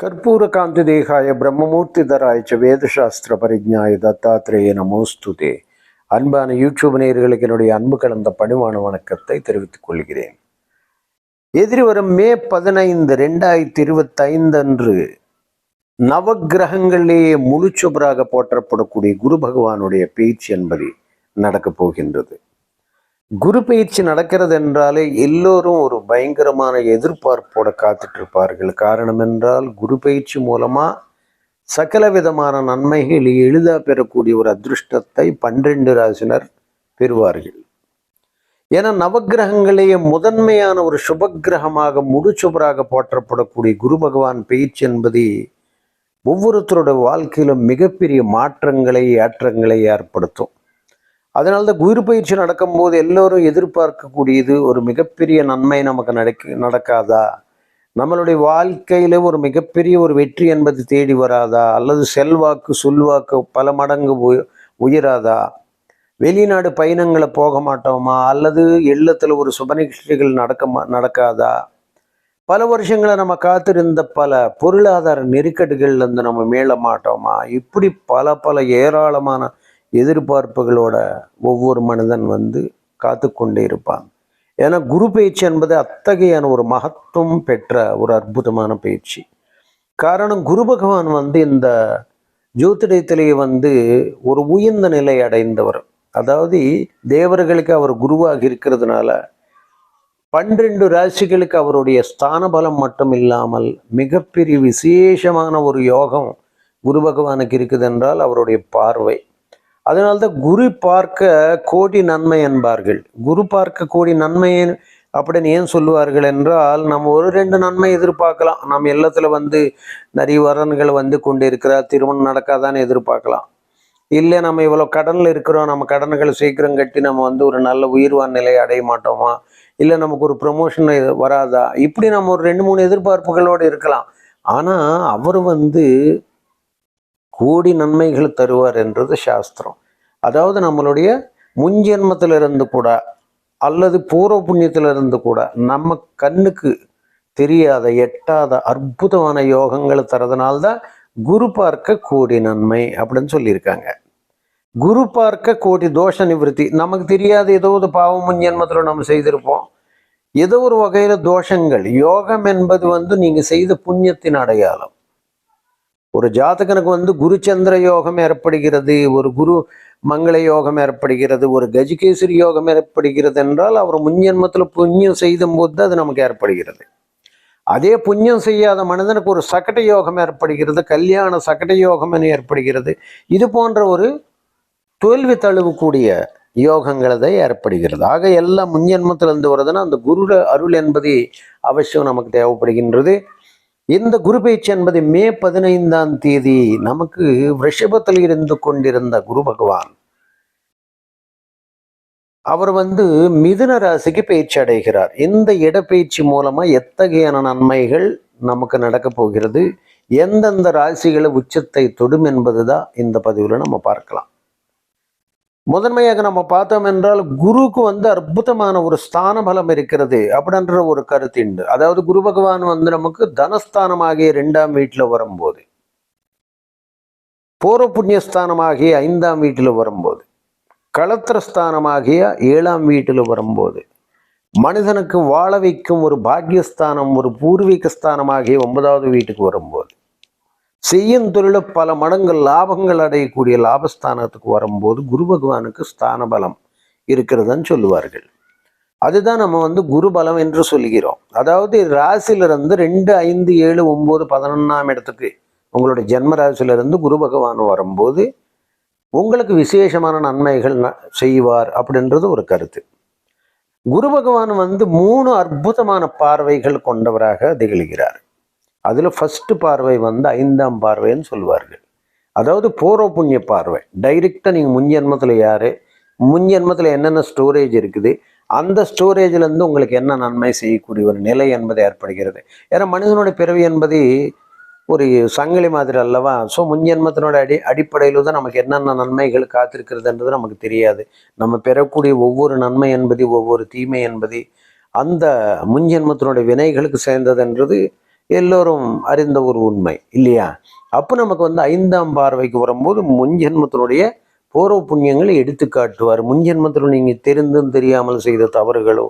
ಕರ್ಪೂರಕಾಂತಿದೇಹಾಯ ಬ್ರಹ್ಮಮೂರ್ತಿಧರಾಯ ಚ வேதசாஸ்திர பரிஜாய தத்தாத்திரேய நமோஸ்துதே அன்பான யூடியூப் நேயர்களுக்கு என்னுடைய அன்பு கலந்த பணிவான வணக்கத்தை தெரிவித்துக் கொள்கிறேன் எதிரி வரும் மே பதினைந்து ரெண்டாயிரத்தி இருபத்தைந்து அன்று நவக்கிரகங்களிலேயே முழுச்சுபராக போற்றப்படக்கூடிய குரு பகவானுடைய பேச்சு என்பது நடக்கப் போகின்றது குரு பயிற்சி நடக்கிறது என்றாலே எல்லோரும் ஒரு பயங்கரமான எதிர்பார்ப்போட காத்துட்டு இருப்பார்கள் காரணம் என்றால் குரு பயிற்சி மூலமா சகல விதமான நன்மைகள் எளிதா பெறக்கூடிய ஒரு அதிருஷ்டத்தை பன்னிரண்டு ராசினர் பெறுவார்கள். ஏன்னா நவகிரகங்களையே முதன்மையான ஒரு சுபகிரகமாக முடிச்சுபராக போற்றப்படக்கூடிய குரு பகவான் பயிற்சி என்பது ஒவ்வொருத்தரோட வாழ்க்கையிலும் மிகப்பெரிய மாற்றங்களை ஏற்றங்களை ஏற்படுத்தும். அதனால தான் குரு பயிற்சி நடக்கும்போது எல்லோரும் எதிர்பார்க்கக்கூடியது ஒரு மிகப்பெரிய நன்மை நமக்கு நடக்க நடக்காதா? நம்மளுடைய வாழ்க்கையில ஒரு மிகப்பெரிய ஒரு வெற்றி என்பது தேடி வராதா? அல்லது செல்வாக்கு சொல்வாக்கு பல மடங்கு உய- உயராதா? வெளிநாடு பயணங்களை போக மாட்டோமா? அல்லது இல்லத்தில் ஒரு சுப நிகழ்ச்சிகள் நடக்க மா- நடக்காதா? பல வருஷங்களை நம்ம காத்திருந்த பல பொருளாதார நெருக்கடிகள்லேருந்து நம்ம மீள மாட்டோமா? இப்படி பல பல ஏராளமான எதிர்பார்ப்புகளோட ஒவ்வொரு மனிதன் வந்து காத்து கொண்டே இருப்பான். ஏன்னா குரு பயிற்சி என்பது அத்தகையான ஒரு மகத்துவம் பெற்ற ஒரு அற்புதமான பயிற்சி. காரணம் குரு பகவான் வந்து இந்த ஜோதிடத்திலேயே வந்து ஒரு உயர்ந்த நிலை அடைந்தவர். அதாவது தேவர்களுக்கு அவர் குருவாக இருக்கிறதுனால பன்னிரண்டு ராசிகளுக்கு அவருடைய ஸ்தான பலம் மட்டும் இல்லாமல் மிகப்பெரிய விசேஷமான ஒரு யோகம் குரு பகவானுக்கு இருக்குது என்றால் அவருடைய பார்வை. அதனால்தான் குரு பார்க்க கோடி நன்மை என்பார்கள். குரு பார்க்க கோடி நன்மை அப்படின்னு ஏன் சொல்லுவார்கள் என்றால் நம்ம ஒரு ரெண்டு நன்மை எதிர்பார்க்கலாம். நம்ம எல்லாத்துல வந்து நிறைய வரன்கள் வந்து கொண்டு இருக்கிறார் திருமணம் நடக்காதான்னு எதிர்பார்க்கலாம். இல்லை நம்ம இவ்வளோ கடனில் இருக்கிறோம் நம்ம கடன்களை சீக்கிரம் கட்டி நம்ம வந்து ஒரு நல்ல உயிர்வான் நிலையை அடைய மாட்டோமா? இல்லை நமக்கு ஒரு ப்ரொமோஷன் வராதா? இப்படி நம்ம ஒரு ரெண்டு மூணு எதிர்பார்ப்புகளோடு இருக்கலாம். ஆனால் அவர் வந்து கோடி நன்மைகள் தருவார் என்றது சாஸ்திரம். அதாவது நம்மளுடைய முன்ஜென்மத்திலிருந்து கூட அல்லது பூர்வ புண்ணியத்திலிருந்து கூட நம்ம கண்ணுக்கு தெரியாத எட்டாத அற்புதமான யோகங்களை தரதுனால்தான் குரு பார்க்க கோடி நன்மை அப்படின்னு சொல்லியிருக்காங்க. குரு பார்க்க கோடி தோஷ நிவர்த்தி. நமக்கு தெரியாத ஏதோ ஒரு பாவம் முன்ஜென்மத்தில் நம்ம செய்திருப்போம். ஏதோ ஒரு வகையில் தோஷங்கள். யோகம் என்பது வந்து நீங்கள் செய்த புண்ணியத்தின் அடையாளம். ஒரு ஜாதகனுக்கு வந்து குரு சந்திர யோகம் ஏற்படுகிறது ஒரு குரு மங்கள யோகம் ஏற்படுகிறது ஒரு கஜகேசரி யோகம் ஏற்படுகிறது என்றால் அவர் முன்ஜென்மத்தில் புண்ணியம் செய்த போது அது நமக்கு ஏற்படுகிறது. அதே புண்ணியம் செய்யாத மனிதனுக்கு ஒரு சகட யோகம் ஏற்படுகிறது கல்யாண சகட யோகம் என ஏற்படுகிறது. இது போன்ற ஒரு தோல்வி தழுவக்கூடிய யோகங்கள் தான் ஏற்படுகிறது. ஆக எல்லாம் முன்ஜென்மத்திலிருந்து வருதுன்னா அந்த குருட அருள் என்பது அவசியம் நமக்கு தேவைப்படுகின்றது. இந்த குரு பயிற்சி என்பது மே பதினைந்தாம் தேதி நமக்கு ரிஷபத்தில் இருந்து கொண்டிருந்த குரு பகவான். அவர் வந்து மிதுன ராசிக்கு பயிற்சி அடைகிறார். இந்த இடப்பெயர்ச்சி மூலமா எத்தகையான நன்மைகள் நமக்கு நடக்க போகிறது? எந்தெந்த ராசிகளை உச்சத்தை தொடும் என்பதுதான் இந்த பதிவில் நம்ம பார்க்கலாம். முதன்மையாக நம்ம பார்த்தோம் என்றால் குருக்கு வந்து அற்புதமான ஒரு ஸ்தான பலம் இருக்கிறது அப்படின்ற ஒரு கருத்துண்டு அதாவது குரு பகவான் வந்து நமக்கு தனஸ்தானமாகிய ரெண்டாம் வீட்டில் வரும்போது பூர்வ புண்ணியஸ்தானமாகிய ஐந்தாம் வீட்டில் வரும்போது களத்திரஸ்தானமாகிய ஏழாம் வீட்டில் வரும்போது மனிதனுக்கு வாழ வைக்கும் ஒரு பாக்கியஸ்தானம் ஒரு பூர்வீக ஸ்தானமாகிய ஒன்பதாவது வீட்டுக்கு வரும்போது செய்யும் தொழில பல மடங்கு லாபங்கள் அடையக்கூடிய லாபஸ்தானத்துக்கு வரும்போது குரு பகவானுக்கு ஸ்தான பலம் இருக்கிறதுன்னு சொல்லுவார்கள். அதுதான் நம்ம வந்து குரு பலம் என்று சொல்கிறோம். அதாவது ராசியிலிருந்து ரெண்டு ஐந்து ஏழு ஒம்பது பதினொன்றாம் இடத்துக்கு உங்களுடைய ஜென்ம ராசியிலிருந்து குரு பகவான் வரும்போது உங்களுக்கு விசேஷமான நன்மைகள் ந- செய்வார் அப்படின்றது ஒரு கருத்து. குரு பகவான் வந்து மூணு அற்புதமான பார்வைகள் கொண்டவராக திகழ்கிறார். அதில் ஃபஸ்ட்டு பார்வை வந்து ஐந்தாம் பார்வைன்னு சொல்லுவார்கள். அதாவது பூர்வ புண்ணிய பார்வை. டைரெக்டாக நீங்கள் முன்ஜென்மத்தில் யார்? முன்ஜென்மத்தில் என்னென்ன ஸ்டோரேஜ் இருக்குது? அந்த ஸ்டோரேஜிலேருந்து உங்களுக்கு என்ன நன்மை செய்யக்கூடிய ஒரு நிலை என்பது ஏற்படுகிறது. ஏன்னா மனிதனுடைய பிறவி என்பது ஒரு சங்கிலி மாதிரி அல்லவா? ஸோ முன்ஜென்மத்தினோட அடி அடிப்படையில் தான் நமக்கு என்னென்ன நன்மைகள் காத்திருக்கிறதுன்றது நமக்கு தெரியாது. நம்ம பெறக்கூடிய ஒவ்வொரு நன்மை என்பது ஒவ்வொரு தீமை என்பது அந்த முன்ஜென்மத்தினுடைய வினைகளுக்கு சேர்ந்ததுன்றது எல்லோரும் அறிந்த ஒரு உண்மை இல்லையா? அப்போ நமக்கு வந்து ஐந்தாம் பார்வைக்கு வரும்போது முன்ஜென்மத்தினுடைய பூர்வ புண்ணியங்களை எடுத்து காட்டுவார். முன்ஜென்மத்தில் நீங்கள் தெரிந்தும் தெரியாமல் செய்த தவறுகளோ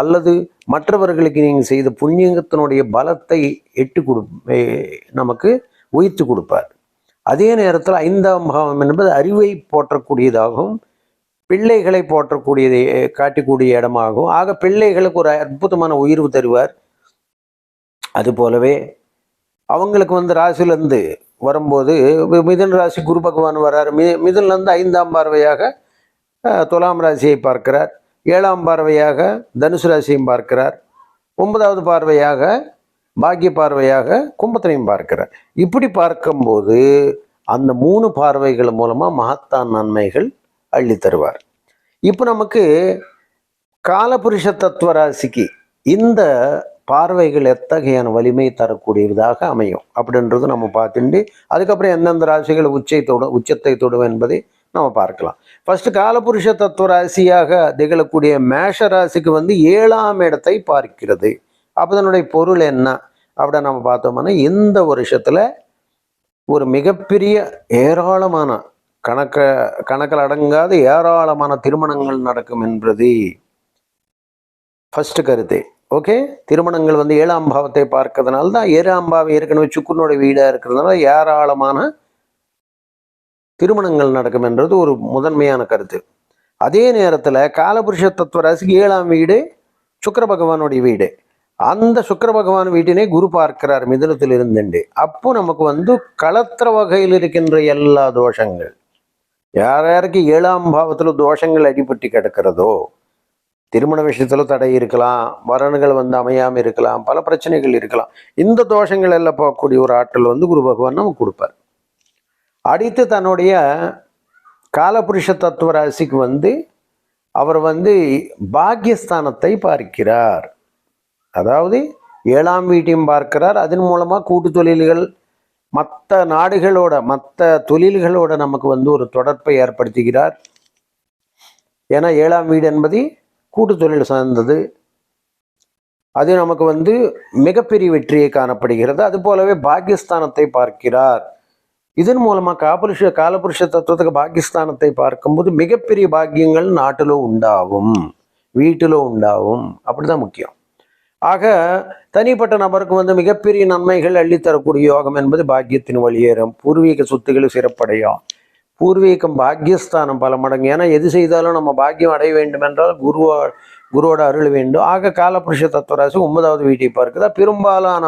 அல்லது மற்றவர்களுக்கு நீங்கள் செய்த புண்ணியத்தினுடைய பலத்தை எட்டு கொடு நமக்கு உயிர்த்து கொடுப்பார். அதே நேரத்தில் ஐந்தாம் பாவம் என்பது அறிவை போற்றக்கூடியதாகவும் பிள்ளைகளை போற்றக்கூடியதை காட்டக்கூடிய இடமாகும் ஆக பிள்ளைகளுக்கு ஒரு அற்புதமான உயர்வு தருவார். அது போலவே அவங்களுக்கு வந்து ராசியிலேருந்து வரும்போது மிதன் ராசி குரு பகவான் வர்றார் மி மிதன்லேருந்து ஐந்தாம் பார்வையாக துலாம் ராசியை பார்க்கிறார். ஏழாம் பார்வையாக தனுசு ராசியும் பார்க்கிறார். ஒன்பதாவது பார்வையாக பாக்கிய பார்வையாக கும்பத்தினையும் பார்க்கிறார். இப்படி பார்க்கும்போது அந்த மூணு பார்வைகள் மூலமாக மகத்தான் நன்மைகள் அள்ளி தருவார். இப்போ நமக்கு காலபுருஷ தத்துவ ராசிக்கு இந்த பார்வைகள் எத்தகையான வலிமை தரக்கூடியதாக அமையும் அப்படின்றது நம்ம பார்த்துட்டு அதுக்கப்புறம் எந்தெந்த ராசிகள் உச்சை தொடும் உச்சத்தை தொடும் என்பதை நம்ம பார்க்கலாம். ஃபர்ஸ்ட் காலபுருஷ தத்துவ ராசியாக திகழக்கூடிய மேஷ ராசிக்கு வந்து ஏழாம் இடத்தை பார்க்கிறது. அப்போ அதனுடைய பொருள் என்ன? அப்படி நம்ம பார்த்தோம்னா இந்த வருஷத்தில் ஒரு மிகப்பெரிய ஏராளமான கணக்க கணக்கில் அடங்காத ஏராளமான திருமணங்கள் நடக்கும் என்பது ஃபஸ்ட்டு கருத்து. ஓகே திருமணங்கள் வந்து ஏழாம் பாவத்தை பார்க்கறதுனால தான் ஏழாம் பாவம் ஏற்கனவே சுக்குனோட வீடாக இருக்கிறதுனால ஏராளமான திருமணங்கள் நடக்கும் என்றது ஒரு முதன்மையான கருத்து. அதே நேரத்தில் காலபுருஷ தத்துவ ராசிக்கு ஏழாம் வீடு சுக்கர பகவானுடைய வீடு. அந்த சுக்கர பகவான் வீட்டினை குரு பார்க்கிறார் மிதனத்தில் இருந்துண்டு. அப்போ நமக்கு வந்து களத்திர வகையில் இருக்கின்ற எல்லா தோஷங்கள். யார் யாருக்கு ஏழாம் பாவத்தில் தோஷங்கள் அடிபட்டு கிடக்கிறதோ திருமண விஷயத்தில் தடை இருக்கலாம் வரன்கள் வந்து அமையாமல் இருக்கலாம் பல பிரச்சனைகள் இருக்கலாம். இந்த தோஷங்கள் எல்லாம் போகக்கூடிய ஒரு ஆற்றல் வந்து குரு பகவான் நமக்கு கொடுப்பார். அடுத்து தன்னுடைய காலபுருஷ தத்துவ ராசிக்கு வந்து அவர் வந்து பாக்கியஸ்தானத்தை பார்க்கிறார். அதாவது ஏழாம் வீட்டையும் பார்க்கிறார். அதன் மூலமாக கூட்டு தொழில்கள் மற்ற நாடுகளோட மற்ற தொழில்களோட நமக்கு வந்து ஒரு தொடர்பை ஏற்படுத்துகிறார். ஏன்னா ஏழாம் வீடு என்பது கூட்டு தொழில் சார்ந்தது. அது நமக்கு வந்து மிகப்பெரிய வெற்றியை காணப்படுகிறது. அது போலவே பாகிஸ்தானத்தை பார்க்கிறார். இதன் மூலமாக காபுருஷ காலபுருஷ தத்துவத்துக்கு பாகிஸ்தானத்தை பார்க்கும்போது மிகப்பெரிய பாக்கியங்கள் நாட்டில் உண்டாகும். வீட்டில் உண்டாகும். அப்படிதான் முக்கியம். ஆக தனிப்பட்ட நபருக்கு வந்து மிகப்பெரிய நன்மைகள் அள்ளித்தரக்கூடிய யோகம் என்பது பாக்கியத்தின் வழியேறும். பூர்வீக சொத்துக்கள் சிறப்படையும். பூர்வீகம் பாக்யஸ்தானம் பல மடங்கு. ஏன்னா எது செய்தாலும் நம்ம பாக்கியம் அடைய வேண்டும் என்றால் குருவோ குருவோட அருள் வேண்டும். ஆக காலபுருஷ தத்துவராசி ஒன்பதாவது வீட்டை பார்க்குதா? பெரும்பாலான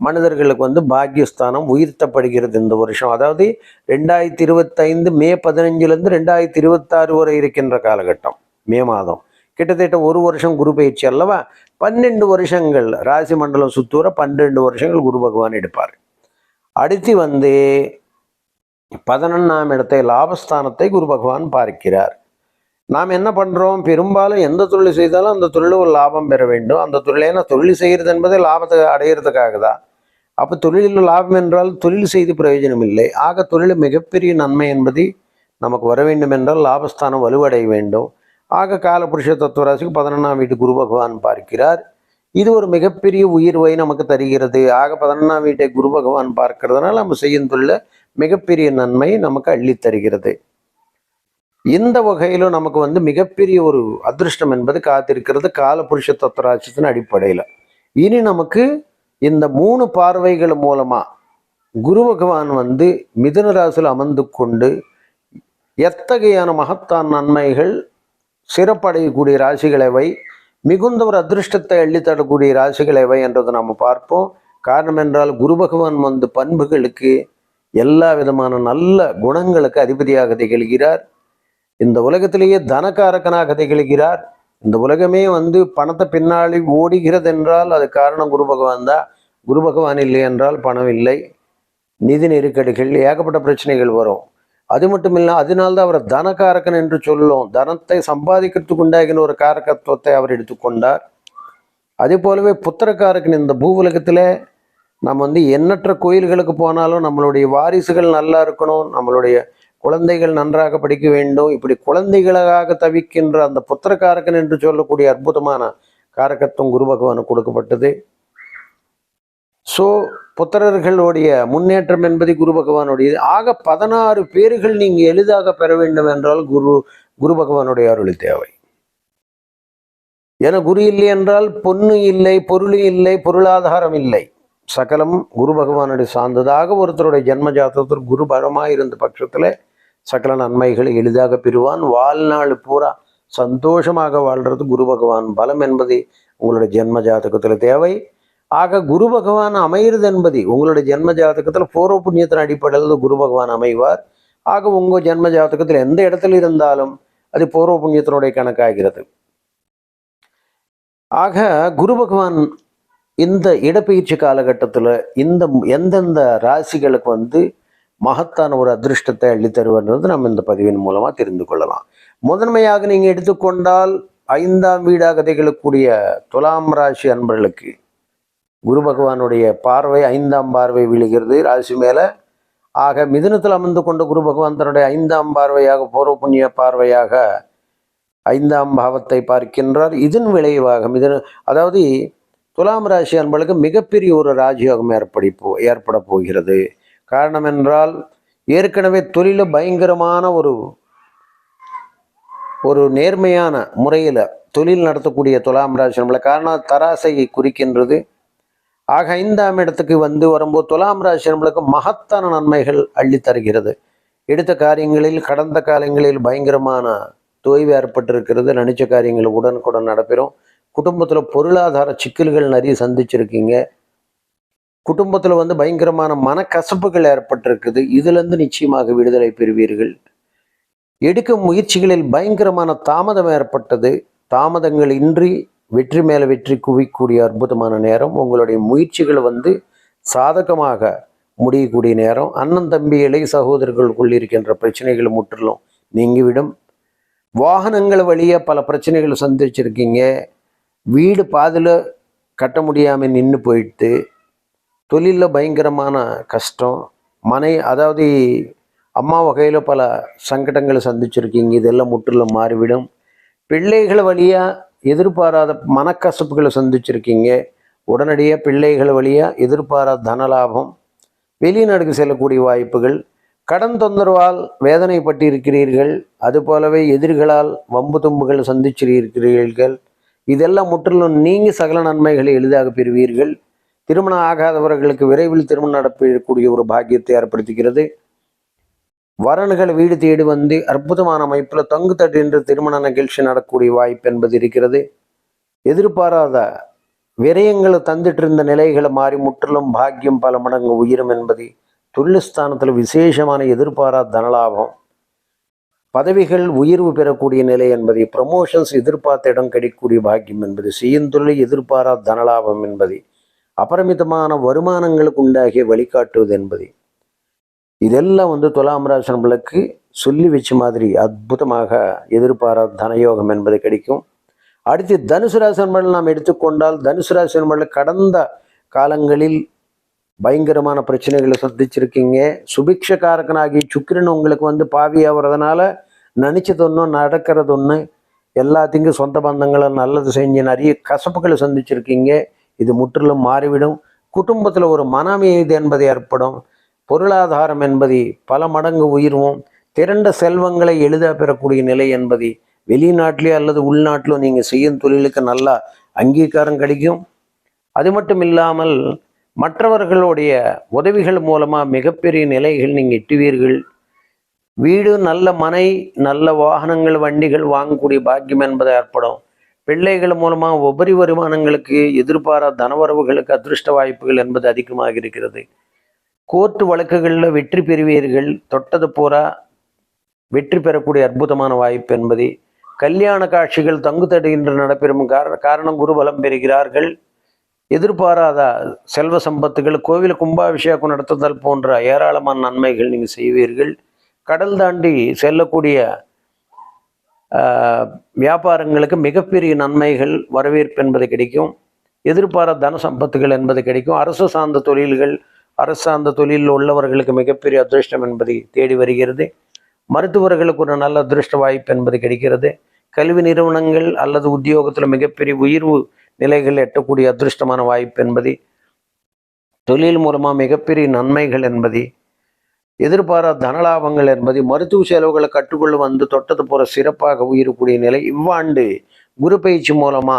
மனிதர்களுக்கு வந்து பாக்கியஸ்தானம் உயர்த்தப்படுகிறது இந்த வருஷம். அதாவது ரெண்டாயிரத்தி இருபத்தைந்து மே பதினஞ்சுலேருந்து ரெண்டாயிரத்தி இருபத்தாறு வரை இருக்கின்ற காலகட்டம் மே மாதம். கிட்டத்தட்ட ஒரு வருஷம் குரு பயிற்சி அல்லவா? பன்னெண்டு வருஷங்கள் ராசி மண்டலம் சுத்தூர பன்னெண்டு வருஷங்கள் குரு பகவான் எடுப்பார். அடுத்து வந்து பதினொன்றாம் இடத்தை லாபஸ்தானத்தை குரு பகவான் பார்க்கிறார். நாம் என்ன பண்ணுறோம் பெரும்பாலும் எந்த தொழில் செய்தாலும் அந்த தொழில் ஒரு லாபம் பெற வேண்டும். அந்த தொழில் ஏன்னா தொழில் செய்கிறது என்பதே லாபத்தை அடையிறதுக்காக தான். அப்போ தொழிலில் லாபம் என்றால் தொழில் செய்து பிரயோஜனம் இல்லை. ஆக தொழில் மிகப்பெரிய நன்மை என்பது நமக்கு வர வேண்டும் என்றால் லாபஸ்தானம் வலுவடைய வேண்டும். ஆக காலபுருஷ தத்துவராசிக்கு பதினொன்றாம் வீட்டு குரு பகவான் பார்க்கிறார். இது ஒரு மிகப்பெரிய உயிர்வை நமக்கு தருகிறது. ஆக பதினொன்றாம் வீட்டை குரு பகவான் பார்க்கறதுனால நம்ம செய்யும் தொழில மிகப்பெரிய நன்மை நமக்கு அள்ளித் தருகிறது. இந்த வகையிலும் நமக்கு வந்து மிகப்பெரிய ஒரு அதிர்ஷ்டம் என்பது காத்திருக்கிறது. காலபுருஷ தத்துவராட்சத்தின் அடிப்படையில். இனி நமக்கு இந்த மூணு பார்வைகள் மூலமா குரு பகவான் வந்து மிதுன ராசியில் அமர்ந்து கொண்டு எத்தகையான மகத்தான் நன்மைகள் சிறப்படையக்கூடிய ராசிகள் எவை மிகுந்த ஒரு அதிர்ஷ்டத்தை அள்ளித்தரக்கூடிய ராசிகள் எவை என்றதை நாம் பார்ப்போம். காரணம் என்றால் குரு பகவான் வந்து பண்புகளுக்கு எல்லா விதமான நல்ல குணங்களுக்கு அதிபதியாக திகழ்கிறார். இந்த உலகத்திலேயே தனக்காரக்கனாக திகழ்கிறார். இந்த உலகமே வந்து பணத்தை பின்னாடி ஓடுகிறது என்றால் அது காரணம் குரு பகவான் தான். குரு பகவான் இல்லை என்றால் பணம் இல்லை. நிதி நெருக்கடிகள் ஏகப்பட்ட பிரச்சனைகள் வரும். அது மட்டும் இல்லை அதனால்தான் அவர் தனக்காரக்கன் என்று சொல்லும் தனத்தை சம்பாதிக்கிறதுக்கு உண்டாகின ஒரு காரகத்துவத்தை அவர் எடுத்துக்கொண்டார். அதே போலவே புத்திரக்காரக்கன் இந்த பூ உலகத்தில் நம்ம வந்து எண்ணற்ற கோயில்களுக்கு போனாலும் நம்மளுடைய வாரிசுகள் நல்லா இருக்கணும் நம்மளுடைய குழந்தைகள் நன்றாக படிக்க வேண்டும். இப்படி குழந்தைகளாக தவிக்கின்ற அந்த புத்திரக்காரகன் என்று சொல்லக்கூடிய அற்புதமான காரகத்துவம் குரு பகவானுக்கு கொடுக்கப்பட்டது. ஸோ புத்திரர்களுடைய முன்னேற்றம் என்பது குரு பகவானுடையது ஆக பதினாறு பேர்கள் நீங்கள் எளிதாக பெற வேண்டும் என்றால் குரு குரு பகவானுடைய அருள் தேவை. என குரு இல்லை என்றால் பொண்ணு இல்லை பொருள் இல்லை பொருளாதாரம் இல்லை. சகலம் குரு பகவானுடைய சார்ந்ததாக ஒருத்தருடைய ஜென்ம ஜாதகத்தில் குரு பலமாக இருந்த பட்சத்தில் சகல நன்மைகளை எளிதாக பெறுவான். வாழ்நாள் பூரா சந்தோஷமாக வாழ்றது குரு பகவான் பலம் என்பது உங்களுடைய ஜென்ம ஜாதகத்தில் தேவை. ஆக குரு பகவான் அமையிறது என்பது உங்களுடைய ஜென்ம ஜாதகத்தில் பூர்வ புண்ணியத்தின் அடிப்படையில் குரு பகவான் அமைவார். ஆக உங்கள் ஜென்ம ஜாதகத்தில் எந்த இடத்துல இருந்தாலும் அது பூர்வ புண்ணியத்தினுடைய கணக்காகிறது. ஆக குரு பகவான் இந்த இடப்பெயர்ச்சி காலகட்டத்தில் இந்த எந்தெந்த ராசிகளுக்கு வந்து மகத்தான ஒரு அதிர்ஷ்டத்தை அள்ளித்தருவன்றது நம்ம இந்த பதிவின் மூலமாக தெரிந்து கொள்ளலாம். முதன்மையாக நீங்கள் எடுத்துக்கொண்டால் ஐந்தாம் வீடாக திகழக்கூடிய துலாம் ராசி அன்பர்களுக்கு குரு பகவானுடைய பார்வை ஐந்தாம் பார்வை விழுகிறது. ராசி மேலே ஆக மிதுனத்தில் அமர்ந்து கொண்ட குரு பகவான் தன்னுடைய ஐந்தாம் பார்வையாக பூர்வ புண்ணிய பார்வையாக ஐந்தாம் பாவத்தை பார்க்கின்றார். இதன் விளைவாக மிதன அதாவது துலாம் ராசி அன்பர்களுக்கு மிகப்பெரிய ஒரு ராஜயோகம் ஏற்படி போ ஏற்பட போகிறது. காரணம் என்றால் ஏற்கனவே தொழில பயங்கரமான ஒரு ஒரு நேர்மையான முறையில் தொழில் நடத்தக்கூடிய துலாம் ராசி நம்மளை காரணம் தராசையை குறிக்கின்றது. ஆக ஐந்தாம் இடத்துக்கு வந்து வரும்போது துலாம் ராசி நம்மளுக்கு மகத்தான நன்மைகள் அள்ளி தருகிறது. எடுத்த காரியங்களில் கடந்த காலங்களில் பயங்கரமான தொய்வு ஏற்பட்டிருக்கிறது. நினைச்ச காரியங்கள் உடனுக்குடன் நடைபெறும். குடும்பத்தில் பொருளாதார சிக்கல்கள் நிறைய சந்திச்சிருக்கீங்க. குடும்பத்தில் வந்து பயங்கரமான மனக்கசப்புகள் ஏற்பட்டிருக்குது. இதுலேருந்து நிச்சயமாக விடுதலை பெறுவீர்கள். எடுக்கும் முயற்சிகளில் பயங்கரமான தாமதம் ஏற்பட்டது. தாமதங்கள் இன்றி வெற்றி மேலே வெற்றி குவிக்கக்கூடிய அற்புதமான நேரம். உங்களுடைய முயற்சிகள் வந்து சாதகமாக முடியக்கூடிய நேரம். அண்ணன் தம்பி இளைய சகோதரர்களுக்குள் இருக்கின்ற பிரச்சனைகள் முற்றிலும் நீங்கிவிடும். வாகனங்கள் வழியாக பல பிரச்சனைகள் சந்திச்சிருக்கீங்க. வீடு பாதியில் கட்ட முடியாமல் நின்று போயிட்டு தொழிலில் பயங்கரமான கஷ்டம். மனை அதாவது அம்மா வகையில் பல சங்கடங்களை சந்திச்சிருக்கீங்க. இதெல்லாம் முற்றிலும் மாறிவிடும். பிள்ளைகள் வழியாக எதிர்பாராத மனக்கசப்புகளை சந்திச்சிருக்கீங்க. உடனடியாக பிள்ளைகள் வழியாக எதிர்பாராத தனலாபம். வெளிநாடுக்கு செல்லக்கூடிய வாய்ப்புகள். கடன் தொந்தரவால் வேதனைப்பட்டு இருக்கிறீர்கள் அதுபோலவே எதிர்களால் வம்பு தும்புகள் சந்திச்சிருக்கிறீர்கள். இதெல்லாம் முற்றிலும் நீங்கி சகல நன்மைகளை எளிதாக பெறுவீர்கள். திருமணம் ஆகாதவர்களுக்கு விரைவில் திருமணம் நடப்பக்கூடிய ஒரு பாக்கியத்தை ஏற்படுத்துகிறது. வரன்கள் வீடு தேடி வந்து அற்புதமான அமைப்பில் தங்கு தட்டு என்று திருமண நிகழ்ச்சி நடக்கக்கூடிய வாய்ப்பு என்பது இருக்கிறது. எதிர்பாராத விரயங்களை தந்துட்டு இருந்த நிலைகளை மாறி முற்றிலும் பாக்கியம் பல மடங்கு உயிரும் என்பது தொழில்ஸ்தானத்தில் விசேஷமான எதிர்பாராத தனலாபம். பதவிகள் உயர்வு பெறக்கூடிய நிலை என்பதை ப்ரமோஷன்ஸ் எதிர்பார்த்த இடம் கிடைக்கக்கூடிய பாக்கியம் என்பது செய்யுந்தொழில் எதிர்பாரா தனலாபம் என்பதை அபரிமிதமான வருமானங்களுக்கு உண்டாகிய வழிகாட்டுவது என்பதை. இதெல்லாம் வந்து துலாம் ராசனங்களுக்கு சொல்லி வச்ச மாதிரி அற்புதமாக எதிர்பாராத தனயோகம் என்பது கிடைக்கும். அடுத்து தனுசு ராசி நாம் எடுத்துக்கொண்டால் தனுசு ராசி கடந்த காலங்களில் பயங்கரமான பிரச்சனைகளை சந்திச்சிருக்கீங்க. சுபிக்ஷகாரகனாகி சுக்கிரன் உங்களுக்கு வந்து பாவி ஆகிறதுனால நினச்சது ஒன்று நடக்கிறது ஒன்று எல்லாத்தையும் சொந்த பந்தங்களை நல்லது செஞ்சு நிறைய கசப்புகளை சந்திச்சிருக்கீங்க. இது முற்றிலும் மாறிவிடும். குடும்பத்தில் ஒரு மன அமைதி என்பது ஏற்படும். பொருளாதாரம் என்பது பல மடங்கு உயர்வும். திரண்ட செல்வங்களை எளிதாக பெறக்கூடிய நிலை என்பது வெளிநாட்டிலே அல்லது உள்நாட்டிலோ நீங்கள் செய்யும் தொழிலுக்கு நல்லா அங்கீகாரம் கிடைக்கும். அது மட்டும் இல்லாமல் மற்றவர்களுடைய உதவிகள் மூலமாக மிகப்பெரிய நிலைகள் நீங்கள் எட்டுவீர்கள். வீடு நல்ல மனை நல்ல வாகனங்கள் வண்டிகள் வாங்கக்கூடிய பாக்கியம் என்பது ஏற்படும். பிள்ளைகள் மூலமாக உபரி வருமானங்களுக்கு எதிர்பாராத தனவரவுகளுக்கு அதிர்ஷ்ட வாய்ப்புகள் என்பது அதிகமாக இருக்கிறது. கோர்ட்டு வழக்குகளில் வெற்றி பெறுவீர்கள். தொட்டது பூரா வெற்றி பெறக்கூடிய அற்புதமான வாய்ப்பு என்பது. கல்யாண காட்சிகள் தங்கு தடுகின்ற நடைபெறும் காரணம் குருபலம் பெறுகிறார்கள். எதிர்பாராத செல்வ சம்பத்துகள் கோவில் கும்பாபிஷேகம் நடத்துதல் போன்ற ஏராளமான நன்மைகள் நீங்கள் செய்வீர்கள். கடல் தாண்டி செல்லக்கூடிய வியாபாரங்களுக்கு மிகப்பெரிய நன்மைகள் வரவேற்பு என்பது கிடைக்கும். எதிர்பாராத தன சம்பத்துகள் என்பது கிடைக்கும். அரசு சார்ந்த தொழில்கள் அரசு சார்ந்த தொழிலில் உள்ளவர்களுக்கு மிகப்பெரிய அதிர்ஷ்டம் என்பதை தேடி வருகிறது. மருத்துவர்களுக்கு ஒரு நல்ல அதிர்ஷ்ட வாய்ப்பு என்பது கிடைக்கிறது. கல்வி நிறுவனங்கள் அல்லது உத்தியோகத்தில் மிகப்பெரிய உயர்வு நிலைகள் எட்டக்கூடிய அதிருஷ்டமான வாய்ப்பு என்பது தொழில் மூலமாக மிகப்பெரிய நன்மைகள் என்பது எதிர்பாராத தனலாபங்கள் என்பது மருத்துவ செலவுகளை கட்டுக்குள்ள வந்து தொட்டது போற சிறப்பாக உயிரக்கூடிய நிலை. இவ்வாண்டு குரு பயிற்சி மூலமா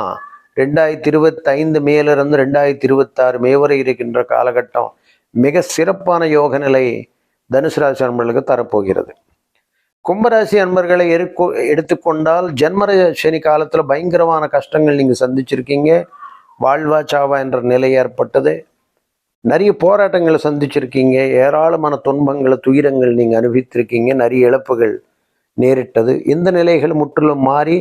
ரெண்டாயிரத்தி இருபத்தைந்து மேலிருந்து ரெண்டாயிரத்தி இருபத்தாறு மே வரை இருக்கின்ற காலகட்டம் மிக சிறப்பான யோக நிலை தனுசு ராசி அன்பர்களுக்கு தரப்போகிறது. கும்பராசி அன்பர்களை எடுக்கொ எடுத்துக்கொண்டால் ஜென்மர சனி காலத்தில் பயங்கரமான கஷ்டங்கள் நீங்கள் சந்திச்சிருக்கீங்க. வாழ்வா சாவா என்ற நிலை ஏற்பட்டது. நிறைய போராட்டங்களை சந்திச்சிருக்கீங்க. ஏராளமான துன்பங்களை துயரங்கள் நீங்கள் அனுபவித்திருக்கீங்க. நிறைய இழப்புகள் நேரிட்டது. இந்த நிலைகள் முற்றிலும் மாறி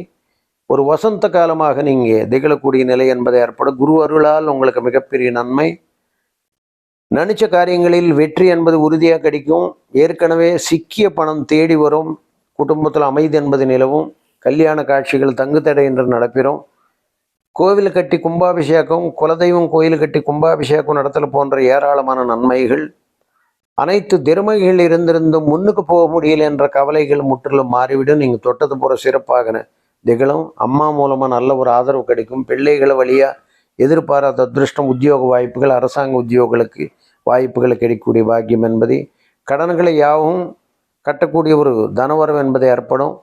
ஒரு வசந்த காலமாக நீங்கள் திகழக்கூடிய நிலை என்பது ஏற்படும். குரு அருளால் உங்களுக்கு மிகப்பெரிய நன்மை. நினைச்ச காரியங்களில் வெற்றி என்பது உறுதியாக கிடைக்கும். ஏற்கனவே சிக்கிய பணம் தேடி வரும். குடும்பத்தில் அமைதி என்பது நிலவும். கல்யாண காட்சிகள் தங்கு தடை என்று நடப்பிடும் கோவில் கட்டி கும்பாபிஷேகம் குலதெய்வம் கோயில் கட்டி கும்பாபிஷேகம் நடத்தல் போன்ற ஏராளமான நன்மைகள். அனைத்து திறமைகள் இருந்திருந்தும் முன்னுக்கு போக முடியல என்ற கவலைகள் முற்றிலும் மாறிவிடும். நீங்கள் தொட்டது போகிற சிறப்பாகன திகழும். அம்மா மூலமாக நல்ல ஒரு ஆதரவு கிடைக்கும். பிள்ளைகளை வழியாக எதிர்பாராத அதிருஷ்டம் உத்தியோக வாய்ப்புகள் அரசாங்க உத்தியோகங்களுக்கு வாய்ப்புகள் கிடைக்கக்கூடிய பாக்கியம் என்பது கடன்களை யாவும் கட்டக்கூடிய ஒரு தனவரவு என்பது ஏற்படும்.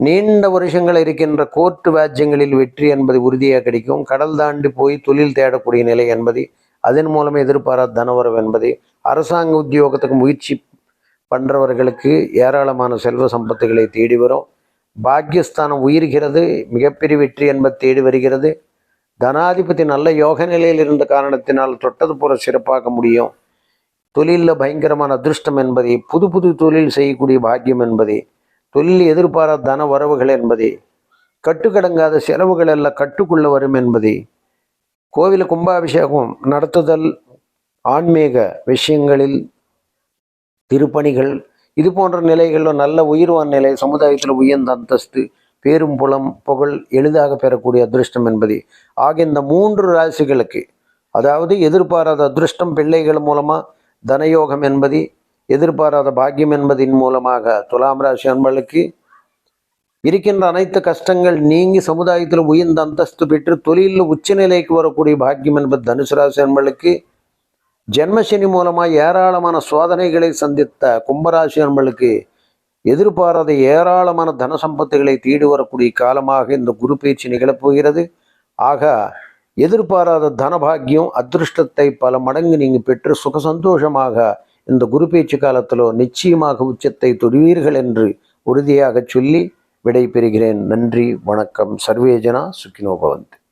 நீண்ட வருஷங்கள் இருக்கின்ற கோர்ட்டு வாஜ்யங்களில் வெற்றி என்பது உறுதியாக கிடைக்கும். கடல் தாண்டி போய் தொழில் தேடக்கூடிய நிலை என்பது அதன் மூலமே எதிர்பாராத தனவரம் என்பது அரசாங்க உத்தியோகத்துக்கு முயற்சி பண்ணுறவர்களுக்கு ஏராளமான செல்வ சம்பத்துகளை தேடி வரும். பாக்கியஸ்தானம் உயிர்கிறது மிகப்பெரிய வெற்றி என்பது தேடி வருகிறது. தனாதிபதி நல்ல யோக நிலையில் இருந்த காரணத்தினால் தொட்டது போல சிறப்பாக முடியும். தொழிலில் பயங்கரமான அதிர்ஷ்டம் என்பதை புது புது தொழில் செய்யக்கூடிய பாக்கியம் என்பதை தொழில் எதிர்பாராத தன வரவுகள் என்பதை கட்டுக்கடங்காத செலவுகள் எல்லாம் கட்டுக்குள்ள வரும் என்பதை. கோவில் கும்பாபிஷேகம் நடத்துதல் ஆன்மீக விஷயங்களில் திருப்பணிகள் இது போன்ற நிலைகளில் நல்ல உயிர்வான் நிலை சமுதாயத்தில் உயர்ந்த அந்தஸ்து பேரும் புலம் புகழ் எளிதாக பெறக்கூடிய அதிருஷ்டம் என்பது. ஆக இந்த மூன்று ராசிகளுக்கு அதாவது எதிர்பாராத அதிருஷ்டம் பிள்ளைகள் மூலமாக தனயோகம் என்பது எதிர்பாராத பாக்கியம் என்பதின் மூலமாக துலாம் ராசி அன்பர்களுக்கு இருக்கின்ற அனைத்து கஷ்டங்கள் நீங்கி சமுதாயத்தில் உயர்ந்த அந்தஸ்து பெற்று தொழிலில் உச்சநிலைக்கு வரக்கூடிய பாக்கியம் என்பது தனுசு ராசி அன்பர்களுக்கு. ஜென்மசனி மூலமாக ஏராளமான சோதனைகளை சந்தித்த கும்பராசி அன்பர்களுக்கு எதிர்பாராத ஏராளமான தன சம்பத்துகளை தேடி வரக்கூடிய காலமாக இந்த குரு பேச்சு நிகழப்போகிறது. ஆக எதிர்பாராத தனபாகியம் அதிருஷ்டத்தை பல மடங்கு நீங்கள் பெற்று சுக சந்தோஷமாக இந்த குரு பேச்சு காலத்திலோ நிச்சயமாக உச்சத்தை தொடுவீர்கள் என்று உறுதியாக சொல்லி விடை பெறுகிறேன் நன்றி வணக்கம். சர்வேஜனா சுக்கினோபவந்த்